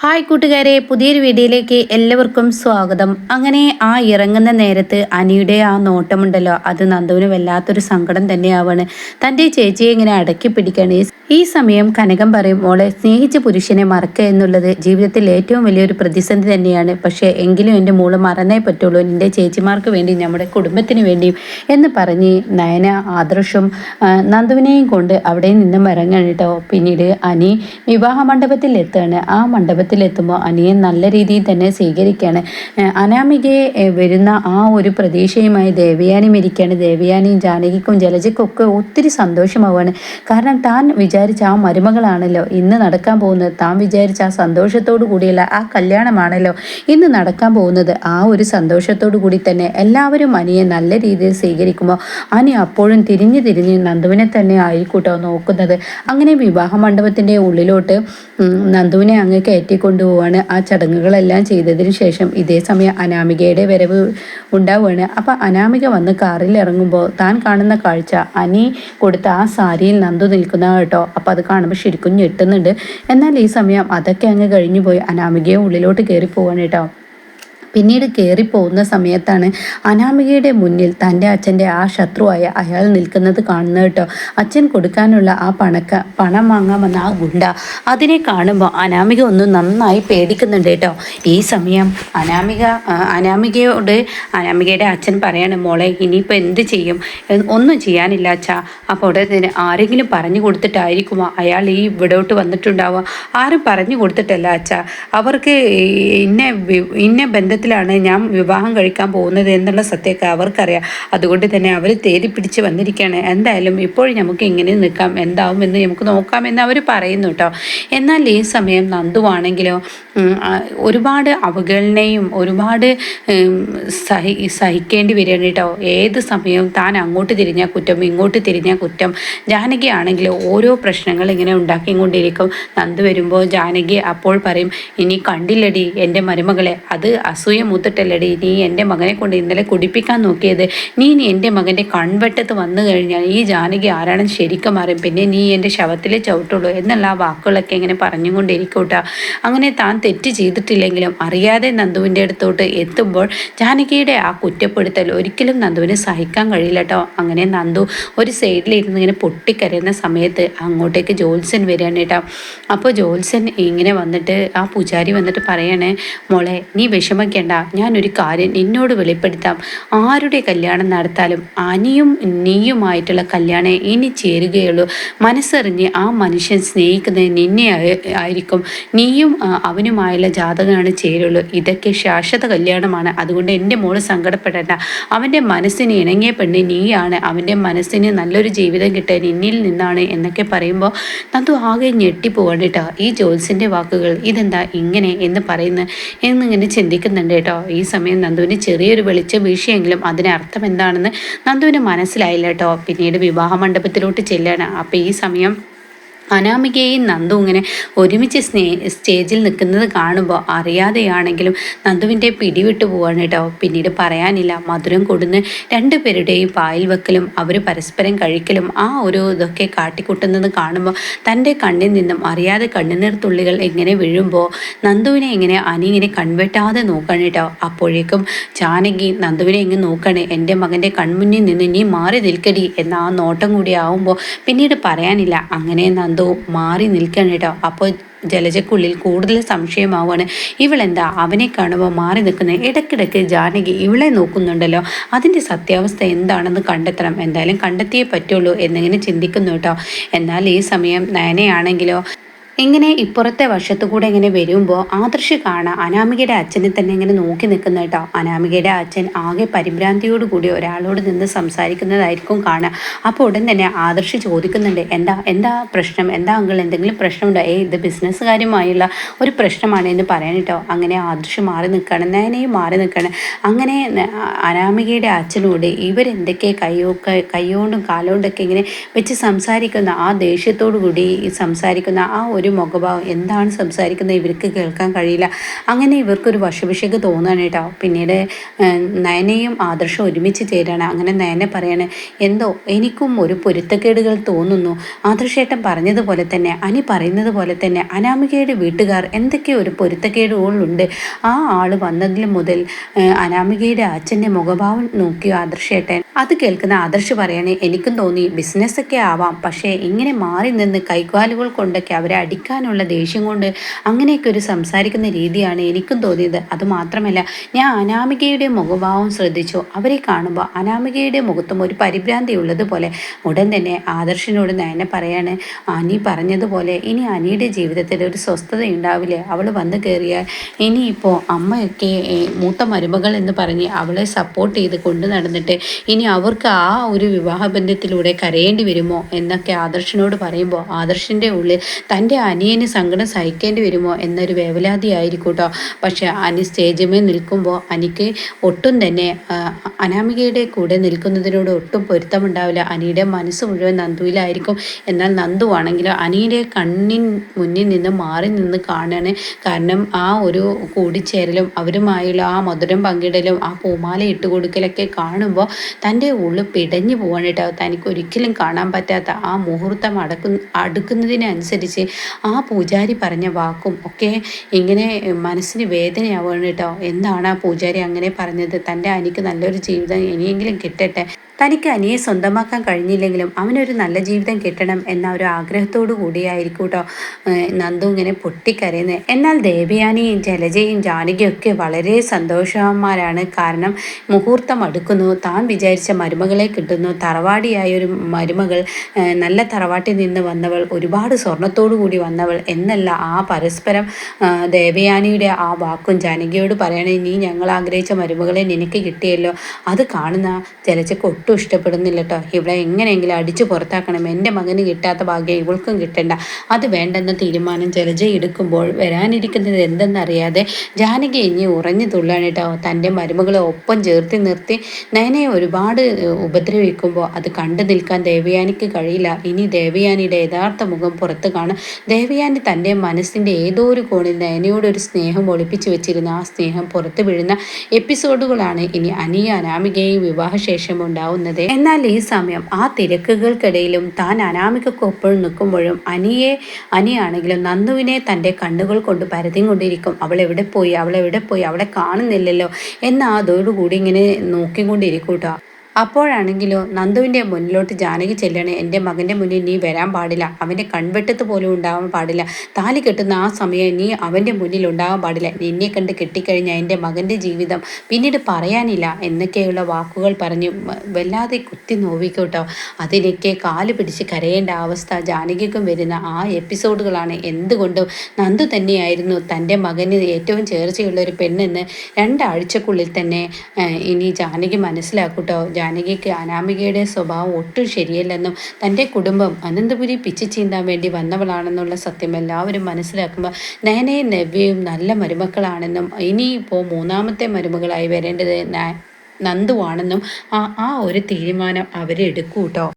Hi കൂട്ടുകാരെ പുതിയൊരു വീഡിയോയിലേക്ക് എല്ലാവർക്കും സ്വാഗതം. അങ്ങനെ ആ ഇറങ്ങുന്ന നേരത്ത് അനിയുടെ ആ നോട്ടമുണ്ടല്ലോ അത് നന്ദുവിന് വല്ലാത്തൊരു സങ്കടം തന്നെയാവാണ്. തന്റെ ചേച്ചിയെ ഇങ്ങനെ അടക്കി പിടിക്കുകയാണ് ഈ സമയം കനകം പറയും മോളെ സ്നേഹിച്ച പുരുഷനെ മറക്കുക എന്നുള്ളത് ജീവിതത്തിൽ ഏറ്റവും വലിയൊരു പ്രതിസന്ധി തന്നെയാണ്. പക്ഷേ എങ്കിലും എന്റെ മോൾ മറന്നേ പറ്റുള്ളൂ. എന്റെ ചേച്ചിമാർക്ക് വേണ്ടി നമ്മുടെ കുടുംബത്തിന് വേണ്ടിയും എന്ന് പറഞ്ഞ് നയന ആദർശം നന്ദുവിനെയും കൊണ്ട് അവിടെ നിന്നും ഇറങ്ങണം കേട്ടോ. പിന്നീട് അനി വിവാഹ മണ്ഡപത്തിൽ എത്തുകയാണ്. ആ മണ്ഡപത്തിലെത്തുമ്പോൾ അനിയെ നല്ല രീതിയിൽ തന്നെ സ്വീകരിക്കുകയാണ് അനാമികയെ വരുന്ന ആ ഒരു പ്രതീക്ഷയുമായി ദേവയാനി ഇരിക്കുകയാണ് ദേവയാനിയും ജാനകിക്കും ജലജയ്ക്കും ഒക്കെ ഒത്തിരി സന്തോഷമാവുകയാണ്. കാരണം താൻ വിചാരിച്ച ആ മരുമകളാണല്ലോ ഇന്ന് നടക്കാൻ പോകുന്നത്. താൻ വിചാരിച്ച ആ സന്തോഷത്തോടു കൂടിയുള്ള ആ കല്യാണമാണല്ലോ ഇന്ന് നടക്കാൻ പോകുന്നത്. ആ ഒരു സന്തോഷത്തോടു കൂടി തന്നെ എല്ലാവരും അനിയെ നല്ല രീതിയിൽ സ്വീകരിക്കുമ്പോൾ അനി അപ്പോഴും തിരിഞ്ഞു തിരിഞ്ഞ് നന്ദുവിനെ തന്നെ ആയിക്കൂട്ടോ നോക്കുന്നത്. അങ്ങനെ വിവാഹ മണ്ഡപത്തിന്റെ ഉള്ളിലോട്ട് നന്ദുവിനെ അങ്ങ് കയറ്റിക്കൊണ്ടുപോവാണ് ആ ചടങ്ങുകളെല്ലാം ചെയ്തതിന് ശേഷം ഇതേ സമയം അനാമികയുടെ വരവ് ഉണ്ടാവുകയാണ്. അപ്പം അനാമിക വന്ന് കാറിൽ ഇറങ്ങുമ്പോൾ താൻ കാണുന്ന കാഴ്ച അനി കൊടുത്ത ആ സാരിയിൽ നന്ദു നിൽക്കുന്ന കേട്ടോ. അപ്പം അത് കാണുമ്പോൾ ശരിക്കും ഞെട്ടുന്നുണ്ട്. എന്നാൽ ഈ സമയം അതൊക്കെ അങ്ങ് കഴിഞ്ഞു പോയി അനാമികയെ ഉള്ളിലോട്ട് കയറി പോവാണ് കേട്ടോ. പിന്നീട് കയറിപ്പോകുന്ന സമയത്താണ് അനാമികയുടെ മുന്നിൽ തന്റെ അച്ഛന്റെ ആ ശത്രുവായ അയാൾ നിൽക്കുന്നത് കാണുന്നത് കേട്ടോ. അച്ഛൻ കൊടുക്കാനുള്ള ആ പണക്ക പണം വാങ്ങാമെന്ന ആ ഗുണ്ട. അതിനെ കാണുമ്പോൾ അനാമിക ഒന്ന് നന്നായി പേടിക്കുന്നുണ്ട് കേട്ടോ. ഈ സമയം അനാമിക അനാമികയോട് അനാമികയുടെ അച്ഛൻ പറയാണ് മോളെ ഇനിയിപ്പോൾ എന്ത് ചെയ്യും? ഒന്നും ചെയ്യാനില്ല അച്ഛാ. അപ്പോൾ ഉടനെ ആരെങ്കിലും പറഞ്ഞു കൊടുത്തിട്ടായിരിക്കുമോ അയാൾ ഈ ഇവിടോട്ട് വന്നിട്ടുണ്ടാവുക? ആരും പറഞ്ഞു കൊടുത്തിട്ടല്ല അച്ഛാ. അവർക്ക് ഇന്ന ഇന്ന വി- ബന്ധത്തിലാണ് ഞാൻ വിവാഹം കഴിക്കാൻ പോകുന്നത് എന്നുള്ള സത്യമൊക്കെ അവർക്കറിയാം. അതുകൊണ്ട് തന്നെ അവർ തേടി പിടിച്ച് വന്നിരിക്കുകയാണ്. എന്തായാലും ഇപ്പോൾ നമുക്ക് ഇങ്ങനെ നിൽക്കാം. എന്താവും എന്ന് നമുക്ക് നോക്കാമെന്ന് അവർ പറയുന്നു കേട്ടോ. എന്നാൽ ഈ സമയം നന്ദുവാണെങ്കിലോ ഒരുപാട് അവഗണനയും ഒരുപാട് സഹി സഹിക്കേണ്ടി വരികയാണ് കേട്ടോ. ഏത് സമയവും താൻ അങ്ങോട്ട് തിരിഞ്ഞ കുറ്റം ഇങ്ങോട്ട് തിരിഞ്ഞ കുറ്റം. ജാനകി ആണെങ്കിലോ ഓരോ പ്രശ്നങ്ങൾ ഇങ്ങനെ ഉണ്ടാക്കിക്കൊണ്ടിരിക്കും നന്ദു വരുമ്പോൾ ജാനകി അപ്പോൾ പറയും ഇനി കണ്ടില്ലടി എന്റെ മരുമകളെ അത് അസൂയ മൂത്തിട്ടല്ലടി. നീ എന്റെ മകനെ കൊണ്ട് ഇന്നലെ കുടിപ്പിക്കാൻ നോക്കിയത്. നീ ഇനി എന്റെ മകന്റെ കൺവെട്ടത്ത് വന്നു കഴിഞ്ഞാൽ ഈ ജാനകി ആരാണെന്ന് ശരിക്കും അറിയും. പിന്നെ നീ എന്റെ ശവത്തിലെ ചവിട്ടുള്ളൂ എന്നുള്ള ആ വാക്കുകളൊക്കെ ഇങ്ങനെ പറഞ്ഞുകൊണ്ടിരിക്കൂട്ടാ. അങ്ങനെ താൻ തെറ്റ് ചെയ്തിട്ടില്ലെങ്കിലും അറിയാതെ നന്ദുവിന്റെ അടുത്തോട്ട് എത്തുമ്പോൾ ജാനകിയുടെ ആ കുറ്റപ്പെടുത്തൽ ഒരിക്കലും നന്ദുവിന് സഹിക്കാൻ കഴിയില്ല അങ്ങനെ നന്ദു ഒരു സൈഡിലിരുന്ന് ഇങ്ങനെ പൊട്ടിക്കരയുന്ന സമയത്ത് അങ്ങോട്ടേക്ക് ജോത്സൻ വരികയാണ് കേട്ടോ. അപ്പോൾ ജോത്സൻ ഇങ്ങനെ വന്നിട്ട് ആ പൂജാരി വന്നിട്ട് പറയണേ മോളെ നീ വിഷമിക്കേണ്ട ഞാനൊരു കാര്യം നിന്നോട് വെളിപ്പെടുത്താം. ആരുടെ കല്യാണം നടത്താലും അനിയും നീയുമായിട്ടുള്ള കല്യാണം ഇനി ചേരുകയുള്ളൂ. മനസ്സറിഞ്ഞ് ആ മനുഷ്യൻ സ്നേഹിക്കുന്നത് നിന്നെ ആയിരിക്കും. നീയും അവനുമായുള്ള ജാതകമാണ് ചേരുള്ളൂ. ഇതൊക്കെ ശാശ്വത കല്യാണമാണ്. അതുകൊണ്ട് എന്റെ മോൾ സങ്കടപ്പെടേണ്ട. അവന്റെ മനസ്സിന് ഇണങ്ങിയ പെണ്ണ് നീയാണ്. അവന്റെ മനസ്സിന് നല്ലൊരു ജീവിതം കിട്ടാൻ നിന്നിൽ നിന്നാണ് എന്നൊക്കെ പറയുമ്പോൾ നന്ദു ആകെ ഞെട്ടിപ്പോവാണ് ഈ ജോൽസിന്റെ വാക്കുകൾ ഇതെന്താ ഇങ്ങനെ എന്ന് പറയുന്നത് എന്നിങ്ങനെ ചിന്തിക്കുന്നുണ്ട്. കേട്ടോ. ഈ സമയം നന്ദുവിന് ചെറിയൊരു വെളിച്ചം വീഴ്ചയെങ്കിലും അതിന് അർത്ഥം എന്താണെന്ന് നന്ദുവിന് മനസ്സിലായില്ല കേട്ടോ. പിന്നീട് വിവാഹ മണ്ഡപത്തിലോട്ട് ചെല്ലാണ്. അപ്പോൾ ഈ സമയം അനാമികയും നന്ദു ഇങ്ങനെ ഒരുമിച്ച് സ്നേ സ്റ്റേജിൽ നിൽക്കുന്നത് കാണുമ്പോൾ അറിയാതെയാണെങ്കിലും നന്ദുവിന്റെ പിടിവിട്ടു പോവാണ് കേട്ടോ. പിന്നീട് പറയാനില്ല. മധുരം കൊടുന്ന് രണ്ടുപേരുടെയും പായിൽ വെക്കലും അവർ പരസ്പരം കഴിക്കലും ആ ഒരു ഇതൊക്കെ കാട്ടിക്കൂട്ടുന്നത് കാണുമ്പോൾ തന്റെ കണ്ണിൽ നിന്നും അറിയാതെ കണ്ണുനീർ തുള്ളികൾ എങ്ങനെ വീഴുമ്പോൾ നന്ദുവിനെ എങ്ങനെ അനി ഇങ്ങനെ കൺവെട്ടാതെ നോക്കണം കേട്ടോ. അപ്പോഴേക്കും ജാനകി നന്ദുവിനെ ഇങ്ങനെ നോക്കണേ. എന്റെ മകന്റെ കൺമുന്നിൽ നിന്ന് നീ മാറി നിൽക്കടി എന്ന ആ നോട്ടം കൂടി ആവുമ്പോൾ പിന്നീട് പറയാനില്ല. അങ്ങനെ നന്ദു മാറി നിൽക്കണം കേട്ടോ. അപ്പോൾ ജലജക്കുള്ളിൽ കൂടുതൽ സംശയമാവുകയാണ്. ഇവളെന്താ അവനെ കാണുമ്പോൾ മാറി നിൽക്കുന്നത് ഇടയ്ക്കിടയ്ക്ക് ജാനകി ഇവളെ നോക്കുന്നുണ്ടല്ലോ. അതിന്റെ സത്യാവസ്ഥ എന്താണെന്ന് കണ്ടെത്തണം. എന്തായാലും കണ്ടെത്തിയേ പറ്റുള്ളൂ എന്നിങ്ങനെ ചിന്തിക്കുന്നു കേട്ടോ. എന്നാൽ ഈ സമയം നയനയാണെങ്കിലോ ഇങ്ങനെ ഇപ്പുറത്തെ വശത്തു കൂടെ ഇങ്ങനെ വരുമ്പോൾ ആദർശ് കാണാം അനാമികയുടെ അച്ഛനെ തന്നെ ഇങ്ങനെ നോക്കി നിൽക്കുന്ന കേട്ടോ. അനാമികയുടെ അച്ഛൻ ആകെ പരിഭ്രാന്തിയോടുകൂടി ഒരാളോട് നിന്ന് സംസാരിക്കുന്നതായിരിക്കും കാണുക അപ്പോൾ ഉടൻ തന്നെ ആദർശ് ചോദിക്കുന്നുണ്ട് എന്താ എന്താ പ്രശ്നം? എന്താ അങ്കിൾ? എന്തെങ്കിലും പ്രശ്നമുണ്ടോ? ഏ ഇത് ബിസിനസ് കാര്യമായുള്ള ഒരു പ്രശ്നമാണ് എന്ന് പറയാൻ കേട്ടോ. അങ്ങനെ ആദർശ് മാറി നിൽക്കുകയാണ് നേനെയും മാറി നിൽക്കുകയാണ് അങ്ങനെ അനാമികയുടെ അച്ഛനോട് ഇവരെന്തൊക്കെ കയ്യോ കൈയോണ്ടും കാലോണ്ടൊക്കെ ഇങ്ങനെ വെച്ച് സംസാരിക്കുന്ന ആ ദേഷ്യത്തോടു കൂടി സംസാരിക്കുന്ന ആ ഒരു ഒരു മുഖഭാവം. എന്താണ് സംസാരിക്കുന്നത്? ഇവർക്ക് കേൾക്കാൻ കഴിയില്ല. അങ്ങനെ ഇവർക്കൊരു വശവിഷയ്ക്ക് തോന്നുകയാണ് കേട്ടോ. പിന്നീട് നയനയും ആദർശം ഒരുമിച്ച് ചേരാണ് അങ്ങനെ നയനെ പറയാണ് എന്തോ എനിക്കും ഒരു പൊരുത്തക്കേടുകൾ തോന്നുന്നു. ആദർശേട്ടൻ പറഞ്ഞതുപോലെ തന്നെ അനി പറയുന്നത് പോലെ തന്നെ അനാമികയുടെ വീട്ടുകാർ എന്തൊക്കെയോ ഒരു പൊരുത്തക്കേടുകളുണ്ട്. ആ ആൾ വന്നതിൽ മുതൽ അനാമികയുടെ അച്ഛന്റെ മുഖഭാവം നോക്കിയോ ആദർശേട്ടൻ? അത് കേൾക്കുന്ന ആദർശ് പറയണേ എനിക്കും തോന്നി ബിസിനസ്സൊക്കെ ആവാം. പക്ഷേ ഇങ്ങനെ മാറി നിന്ന് കൈകാലുകൾ കൊണ്ടൊക്കെ അവരെ അടിക്കാനുള്ള ദേഷ്യം കൊണ്ട് അങ്ങനെയൊക്കെ ഒരു സംസാരിക്കുന്ന രീതിയാണ് എനിക്കും തോന്നിയത്. അതുമാത്രമല്ല ഞാൻ അനാമികയുടെ മുഖഭാവം ശ്രദ്ധിച്ചു. അവരെ കാണുമ്പോൾ അനാമികയുടെ മുഖത്തും ഒരു പരിഭ്രാന്തി ഉള്ളതുപോലെ ഉടൻ തന്നെ ആദർശിനോട് നയനെ പറയാണ് അനി പറഞ്ഞതുപോലെ ഇനി അനിയുടെ ജീവിതത്തിൽ ഒരു സ്വസ്ഥത ഉണ്ടാവില്ലേ അവൾ വന്നു കയറിയാൽ ഇനിയിപ്പോൾ അമ്മയൊക്കെ മൂത്ത മരുമകൾ എന്ന് പറഞ്ഞ് അവളെ സപ്പോർട്ട് ചെയ്ത് കൊണ്ടു നടന്നിട്ട് ഇനി അവർക്ക് ആ ഒരു വിവാഹബന്ധത്തിലൂടെ കരയേണ്ടി വരുമോ? എന്നൊക്കെ ആദർശിനോട് പറയുമ്പോൾ ആദർശിന്റെ ഉള്ളിൽ തന്റെ അനിയന് സങ്കടം സഹിക്കേണ്ടി വരുമോ എന്നൊരു വേവലാതി ആയിരിക്കും കേട്ടോ പക്ഷേ അനി സ്റ്റേജിമേ നിൽക്കുമ്പോൾ അനിക്ക് ഒട്ടും തന്നെ അനാമികയുടെ കൂടെ നിൽക്കുന്നതിനോട് ഒട്ടും പൊരുത്തമുണ്ടാവില്ല. അനിയുടെ മനസ്സ് മുഴുവൻ നന്ദുവിലായിരിക്കും. എന്നാൽ നന്ദു അനിയുടെ കണ്ണിൻ മുന്നിൽ നിന്ന് മാറി നിന്ന് കാണാണ്. കാരണം ആ ഒരു കൂടിച്ചേരലും അവരുമായുള്ള ആ മധുരം പങ്കിടലും ആ പൂമാല ഇട്ട് കൊടുക്കലൊക്കെ കാണുമ്പോൾ തന്റെ ഉള്ളു പിടഞ്ഞു പോവാണ് കേട്ടോ. തനിക്ക് ഒരിക്കലും കാണാൻ പറ്റാത്ത ആ മുഹൂർത്തം അടക്കുന്ന അടുക്കുന്നതിനനുസരിച്ച് ആ പൂജാരി പറഞ്ഞ വാക്കും ഒക്കെ ഇങ്ങനെ മനസ്സിന് വേദനയാവുകയാണ് കേട്ടോ. എന്താണ് ആ പൂജാരി അങ്ങനെ പറഞ്ഞത്? തന്റെ അനിക്ക് നല്ലൊരു ജീവിതം ഇനിയെങ്കിലും കിട്ടട്ടെ. തനിക്ക് അനിയെ സ്വന്തമാക്കാൻ കഴിഞ്ഞില്ലെങ്കിലും അവനൊരു നല്ല ജീവിതം കിട്ടണം എന്ന ഒരു ആഗ്രഹത്തോടു കൂടിയായിരിക്കും കേട്ടോ. നന്ദു ഇങ്ങനെ പൊട്ടിക്കരയുന്നത് എന്നാൽ ദേവയാനിയും ജലജയും ജാനകിയും ഒക്കെ വളരെ സന്തോഷവാന്മാരാണ്. കാരണം മുഹൂർത്തം അടുക്കുന്നു. താൻ വിചാരിച്ച മരുമകളെ കിട്ടുന്നു. തറവാടിയായ ഒരു മരുമകൾ നല്ല തറവാട്ടിൽ നിന്ന് വന്നവൾ ഒരുപാട് സ്വർണത്തോടു കൂടി വന്നവൾ എന്നല്ല ആ പരസ്പരം ദേവയാനിയുടെ ആ വാക്കും ജാനകിയോട് പറയണേ നീ ഞങ്ങൾ ആഗ്രഹിച്ച മരുമകളെ നിനക്ക് കിട്ടിയല്ലോ. അത് കാണുന്ന ജലജക്ക് ഒട്ടും ഇഷ്ടപ്പെടുന്നില്ല കേട്ടോ ഇവിടെ എങ്ങനെയെങ്കിലും അടിച്ചു പുറത്താക്കണം. എന്റെ മകന് കിട്ടാത്ത ഭാഗ്യം ഇവൾക്കും കിട്ടണ്ട. അത് വേണ്ടെന്ന തീരുമാനം ജലജ എടുക്കുമ്പോൾ വരാനിരിക്കുന്നത് എന്തെന്നറിയാതെ ജാനകി ഇനി ഉറഞ്ഞു തുള്ളാണ് കേട്ടോ തന്റെ മരുമകളെ ഒപ്പം ചേർത്തി നിർത്തി നയനയെ ഒരുപാട് ഉപദ്രവിക്കുമ്പോൾ അത് കണ്ടു നിൽക്കാൻ ദേവയാനിക്ക് കഴിയില്ല. ഇനി ദേവയാനിയുടെ യഥാർത്ഥ മുഖം പുറത്ത് കാണും. ദേവയാനി തന്റെ മനസ്സിന്റെ ഏതോ ഒരു കോണിൽ നയനയോട് ഒരു സ്നേഹം ഒളിപ്പിച്ചു വെച്ചിരുന്ന ആ സ്നേഹം പുറത്തു വീഴുന്ന എപ്പിസോഡുകളാണ്. ഇനി അനിയ അനാമികയും വിവാഹശേഷം ഉണ്ടാവുന്നത്. ഉണ്ടാവുന്നത് എന്നാൽ ഈ സമയം ആ തിരക്കുകൾക്കിടയിലും താൻ അനാമികക്കൊപ്പം നിൽക്കുമ്പോഴും അനിയെ അനിയാണെങ്കിലും നന്ദുവിനെ തന്റെ കണ്ണുകൾ കൊണ്ട് കൊണ്ടിരിക്കും. അവൾ എവിടെ പോയി? അവൾ എവിടെ പോയി? അവളെ കാണുന്നില്ലല്ലോ. എന്ന അതോടുകൂടി ഇങ്ങനെ നോക്കിക്കൊണ്ടിരിക്കും കേട്ടോ. അപ്പോഴാണെങ്കിലോ നന്ദുവിന്റെ മുന്നിലോട്ട് ജാനകി ചെല്ലണേ എന്റെ മകന്റെ മുന്നിൽ നീ വരാൻ പാടില്ല. അവന്റെ കൺവെട്ടത്ത് പോലും ഉണ്ടാവാൻ പാടില്ല. താലി കെട്ടുന്ന ആ സമയം നീ അവന്റെ മുന്നിൽ ഉണ്ടാവാൻ പാടില്ല. നിന്നെ കണ്ട് കെട്ടിക്കഴിഞ്ഞ എന്റെ മകന്റെ ജീവിതം പിന്നീട് പറയാനില്ല എന്നൊക്കെയുള്ള വാക്കുകൾ പറഞ്ഞ് വല്ലാതെ കുത്തി നോവിക്കോട്ടോ അതിനൊക്കെ കാൽ പിടിച്ച് കരയേണ്ട അവസ്ഥ ജാനകിക്കും വരുന്ന ആ എപ്പിസോഡുകളാണ്. എന്തുകൊണ്ടും നന്ദു തന്നെയായിരുന്നു തന്റെ മകന് ഏറ്റവും ചേർച്ചയുള്ള ഒരു പെണ്ണെന്ന് രണ്ടാഴ്ചക്കുള്ളിൽ തന്നെ ഇനി ജാനകി മനസ്സിലാക്കൂട്ടോ ജാനകിക്ക് അനാമികയുടെ സ്വഭാവം ഒട്ടും ശരിയല്ലെന്നും തന്റെ കുടുംബം അനന്തപുരി പിച്ചു ചീന്താൻ വേണ്ടി വന്നവളാണെന്നുള്ള സത്യം എല്ലാവരും മനസ്സിലാക്കുമ്പോൾ നയനയും നവ്യയും നല്ല മരുമക്കളാണെന്നും ഇനിയിപ്പോൾ മൂന്നാമത്തെ മരുമകളായി വരേണ്ടത് നന്ദുവാണെന്നും ആ ആ ഒരു തീരുമാനം അവരെടുക്കൂട്ടോ